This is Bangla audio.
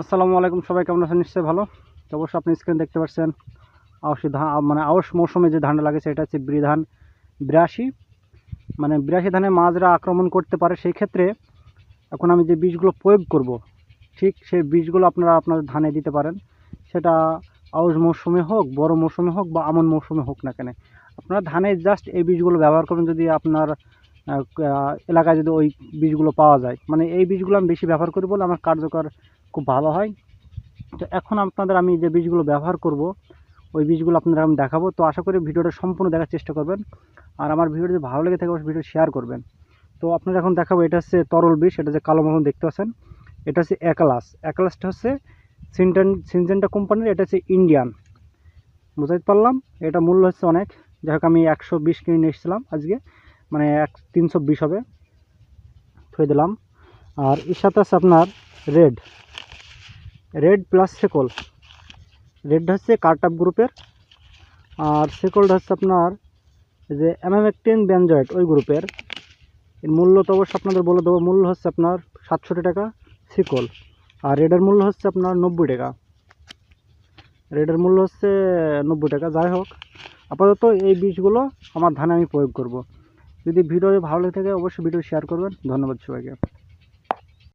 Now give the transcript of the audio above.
আসসালামু আলাইকুম, সবাই কেমন আছেন? নিশ্চয়ই ভালো। তো অবশ্যই আপনি স্ক্রিন দেখতে পাচ্ছেন আউশি ধান মানে আউশ মৌসুমে যে ধানটা লাগেছে এটা হচ্ছে ধান বিরাশি। মানে বিরাশি ধানে মাঝরা আক্রমণ করতে পারে, সেই ক্ষেত্রে এখন আমি যে বীজগুলো প্রয়োগ করব, ঠিক সেই বীজগুলো আপনারা আপনাদের ধানে দিতে পারেন। সেটা আউশ মৌসুমে হোক, বড় মৌসুমে হোক বা আমন মৌসুমে হোক না কেন, আপনারা ধানে জাস্ট এই বীজগুলো ব্যবহার করবেন যদি আপনার এলাকায় যদি ওই বীজগুলো পাওয়া যায়। মানে এই বীজগুলো আমি বেশি ব্যবহার করি বলে আমার কার্যকর খুব ভালো হয়। তো এখন আপনাদের আমি যে বীজগুলো ব্যবহার করব, ওই বীজগুলো আপনাদের আমি দেখাবো। তো আশা করি ভিডিওটা সম্পূর্ণ দেখার চেষ্টা করবেন। আর আমার ভিডিও যদি ভালো লেগে থাকে ভিডিও শেয়ার করবেন। তো আপনারা এখন দেখাবো, এটা হচ্ছে তরল বীজ, এটা যে কালো মতন দেখতে পাচ্ছেন, এটা হচ্ছে অ্যাকালাস অ্যাকালাসটা হচ্ছে সিনটেন সিনজেন্টা কোম্পানির এটা হচ্ছে ইন্ডিয়ান বুঝাইতে পারলাম? এটা মূল্য হচ্ছে অনেক। যাই আমি একশো বিশ কিনে নিয়ে এসেছিলাম আজকে। মানে এক তিনশো বিশ হবে। থুয়ে দিলাম। আর এর সাথে আছে আপনার রেড। রেড প্লাস সেকল রেড হচ্ছে কার্টাপ গ্রুপের। আর সেকলটা হচ্ছে আপনার যে অ্যামামেকটিন ব্যানজয়েড ওই গ্রুপের। এর মূল্য তো অবশ্যই আপনাদের বলে দেবো, মূল্য হচ্ছে আপনার সাতষট্টি টাকা সিকল আর রেডের মূল্য হচ্ছে আপনার নব্বই টাকা। রেডের মূল্য হচ্ছে নব্বই টাকা, যাই হোক। আপাতত এই বীজগুলো আমার ধানে আমি প্রয়োগ করব। যদি ভিডিও ভালো লেগে থাকে অবশ্যই ভিডিও শেয়ার করবেন। ধন্যবাদ সবাইকে।